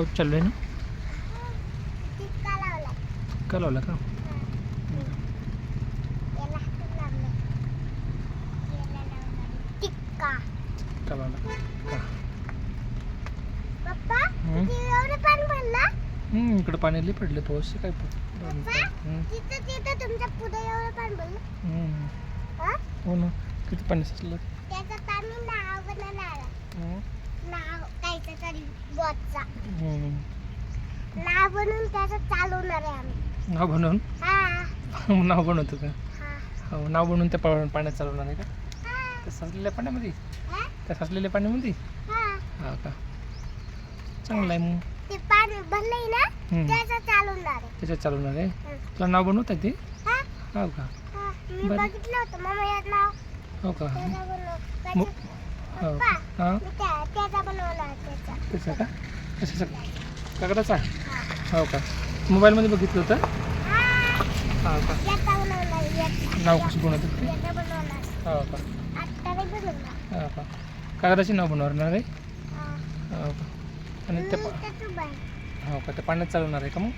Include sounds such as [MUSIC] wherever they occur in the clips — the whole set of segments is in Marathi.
पाऊस चालू आहे ना? टिक्का लावला का? टिक्का लावला. इकडं पाणी लई पडले पाऊस काय. हा? हो ना किती पाणी साचलं? त्याचं पाणी नाव कायचं तरी बॉटचा. नाव बनवून त्याचं चालवणार आहे आम्ही. नाव बनवून? हा. नाव बनवतो का? हा. हो नाव बनवून त्या पा- पाण्यात चालवणार आहे का? हा. त्या साचलेल्या पाण्यामध्ये? हा? त्या साचलेल्या पाण्यामध्ये? हा. हा का? चांगलं आहे मग. ते पाणी भरलंय ना हम्म. त्याचं चालवणार आहे. त्याच्यात चालवणार आहे? हं. तुला नाव बनवत आहे ते हा. हो का? हा. मी बरं. बघितलं होतं मग यात नाव. हो का? त्याचं बनव त्याचं- हो? हां त्याचा का? कशाचा कागदाचा? हा. का? मोबाईलमध्ये बघितलं होतं? हा. का? नाव कसं बनवणार हो का? हो का? कागदाची नाव बनवणार आहे? हा. का? आणि त्या पा- हो का? त्या पाण्यात चालवणार आहे का मग.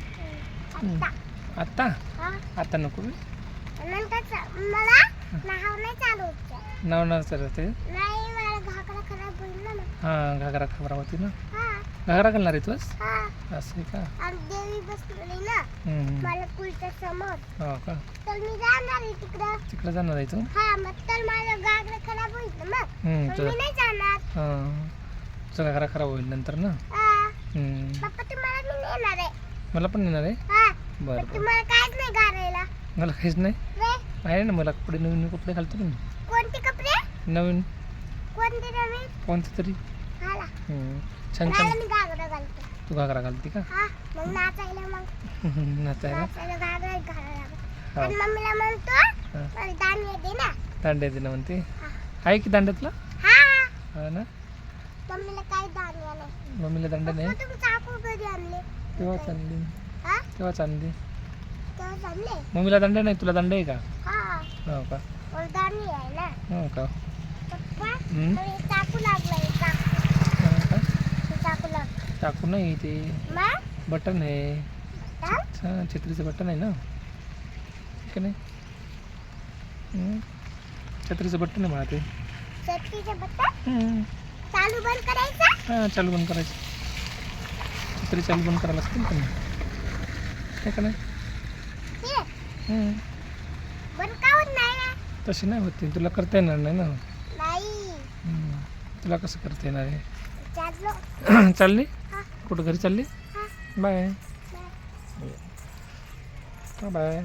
आत्ता. आत्ता? आता नको नाव नाही चालवायचं नाव नाही चालत ते नाही मला घागरा खराब होईल ना मग. हां घागरा खबरा होती ना? हा. घागरा घालणार आहे तूच? हा. असं आहे का? आणि देवी बसलेली ना? हम्म. मला पुलच्या समोर. हो का? तर मी जाणार आहे तिकडं. तिकडे जाणार आहे तू? हा मग तर माझं घागरा खराब होईल ना मग? हम्म, मग तुझा मी नाही जाणार. हां. तुझा घागरा खराब होईल नंतर ना? हा. हम्म. पप्पा तुम्हाला मी नेणार आहे. मला पण येणार आहे? हा. बरं पण बरं. तुम्हाला काहीच नाही घालायला. मला काहीच नाही? रे आहे ना मला कपडे नवीन नवीन कपडे घालतो ना मी. कोणते कपडे? नवीन. कोणते नवीन कोणते तरी? हम्म. छान मला छान मी घागरा घालते. तू घागरा घालते का? हा मग नाचायला मग. [LAUGHS] नाचायला? नाचायला घागरा घालायला लागत हो. आणि मम्मीला म्हणतो हा. मला दे ना. दांड्या दिला म्हणते. आहे की दांड्यातला? हा. हा ना? मम्मीला काही नाही. मम्मीला दांड्या नाही? मग तुम्ही चाकू कधी आणले. तेव्हाच आणली. हा? तेव्हाच आणली. तेव्हा आणले? मम्मीला दांड्या नाही तुला दांड्या आहे का? हा. हो का? मला दांडी आहे ना. हो का पप्पा हम्म. मला हे चाकू लागलाय चाकू. का चाकू लाग टाकू नाही ते बटन आहे. हा? छत्रीचं बटन आहे ना? का नाही हम्म. छत्रीचं बटन आहे मला ते. बटन. चालू बंद करायचं? हां चालू बंद करायचं. छत्री चालू बंद करायला लागतील का नाही? आहे का नाही नाही? ना तशी नाही होती तुला करता येणार नाही ना? नाही. तुला कसं करता येणार आहे? चाललो. [CLEARS THROAT] कुठं घरी चालली? बाय. बाय. बाय.